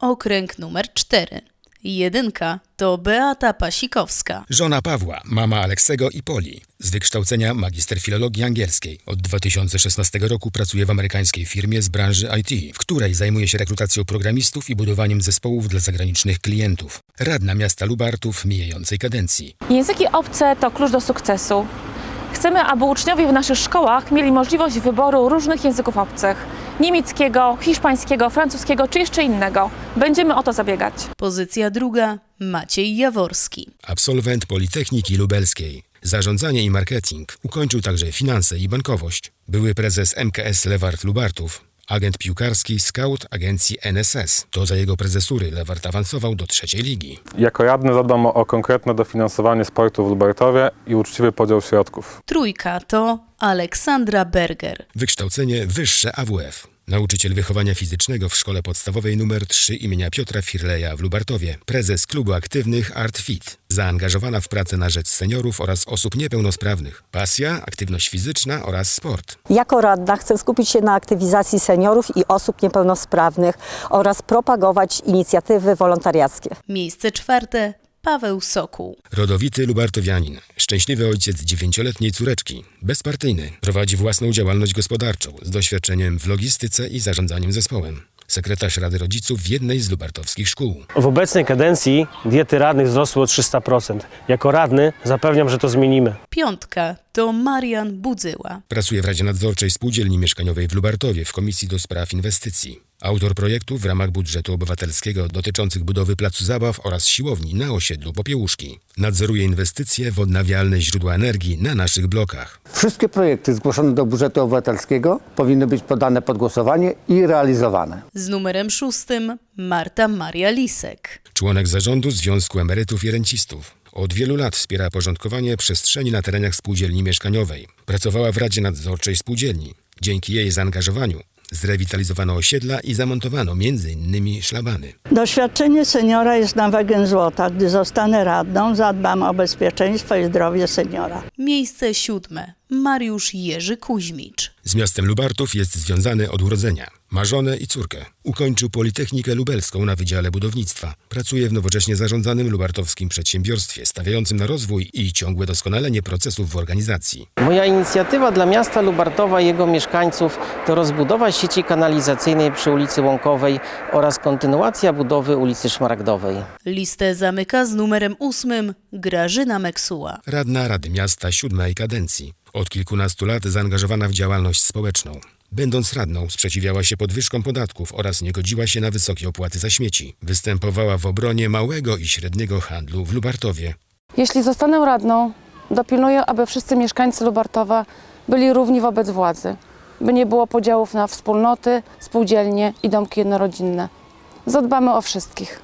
okręg numer 4. Jedynka to Beata Pasikowska. Żona Pawła, mama Aleksego i Poli. Z wykształcenia magister filologii angielskiej. Od 2016 roku pracuje w amerykańskiej firmie z branży IT, w której zajmuje się rekrutacją programistów i budowaniem zespołów dla zagranicznych klientów. Radna miasta Lubartów mijającej kadencji. Języki obce to klucz do sukcesu. Chcemy, aby uczniowie w naszych szkołach mieli możliwość wyboru różnych języków obcych: niemieckiego, hiszpańskiego, francuskiego czy jeszcze innego. Będziemy o to zabiegać. Pozycja druga Maciej Jaworski. Absolwent Politechniki Lubelskiej. Zarządzanie i marketing. Ukończył także finanse i bankowość. Były prezes MKS Lewart Lubartów. Agent piłkarski, scout agencji NSS. To za jego prezesury Lewart awansował do trzeciej ligi. Jako radny zadbam o konkretne dofinansowanie sportu w Lubartowie i uczciwy podział środków. Trójka to Aleksandra Berger. Wykształcenie wyższe AWF. Nauczyciel wychowania fizycznego w szkole podstawowej nr 3 imienia Piotra Firleja w Lubartowie. Prezes klubu aktywnych Art Fit. Zaangażowana w pracę na rzecz seniorów oraz osób niepełnosprawnych. Pasja, aktywność fizyczna oraz sport. Jako radna chcę skupić się na aktywizacji seniorów i osób niepełnosprawnych oraz propagować inicjatywy wolontariackie. Miejsce czwarte Paweł Sokół. Rodowity Lubartowianin. Szczęśliwy ojciec dziewięcioletniej córeczki. Bezpartyjny. Prowadzi własną działalność gospodarczą z doświadczeniem w logistyce i zarządzaniem zespołem. Sekretarz Rady Rodziców w jednej z lubartowskich szkół. W obecnej kadencji diety radnych wzrosły o 300%. Jako radny zapewniam, że to zmienimy. Piątka to Marian Budzyła. Pracuje w Radzie Nadzorczej Spółdzielni Mieszkaniowej w Lubartowie w Komisji do Spraw Inwestycji. Autor projektu w ramach budżetu obywatelskiego dotyczących budowy placu zabaw oraz siłowni na osiedlu Popiełuszki. Nadzoruje inwestycje w odnawialne źródła energii na naszych blokach. Wszystkie projekty zgłoszone do budżetu obywatelskiego powinny być podane pod głosowanie i realizowane. Z numerem szóstym Marta Maria Lisek. Członek zarządu Związku Emerytów i Rencistów. Od wielu lat wspiera porządkowanie przestrzeni na terenach spółdzielni mieszkaniowej. Pracowała w Radzie Nadzorczej Spółdzielni. Dzięki jej zaangażowaniu zrewitalizowano osiedla i zamontowano m.in. szlabany. Doświadczenie seniora jest na wagę złota. Gdy zostanę radną, zadbam o bezpieczeństwo i zdrowie seniora. Miejsce siódme Mariusz Jerzy Kuźmicz. Z miastem Lubartów jest związany od urodzenia. Ma żonę i córkę. Ukończył Politechnikę Lubelską na Wydziale Budownictwa. Pracuje w nowocześnie zarządzanym lubartowskim przedsiębiorstwie stawiającym na rozwój i ciągłe doskonalenie procesów w organizacji. Moja inicjatywa dla miasta Lubartowa i jego mieszkańców to rozbudowa sieci kanalizacyjnej przy ulicy Łąkowej oraz kontynuacja budowy ulicy Szmaragdowej. Listę zamyka z numerem ósmym Grażyna Meksuła. Radna Rady Miasta siódmej kadencji. Od kilkunastu lat zaangażowana w działalność społeczną. Będąc radną, sprzeciwiała się podwyżkom podatków oraz nie godziła się na wysokie opłaty za śmieci. Występowała w obronie małego i średniego handlu w Lubartowie. Jeśli zostanę radną, dopilnuję, aby wszyscy mieszkańcy Lubartowa byli równi wobec władzy, by nie było podziałów na wspólnoty, spółdzielnie i domki jednorodzinne. Zadbamy o wszystkich.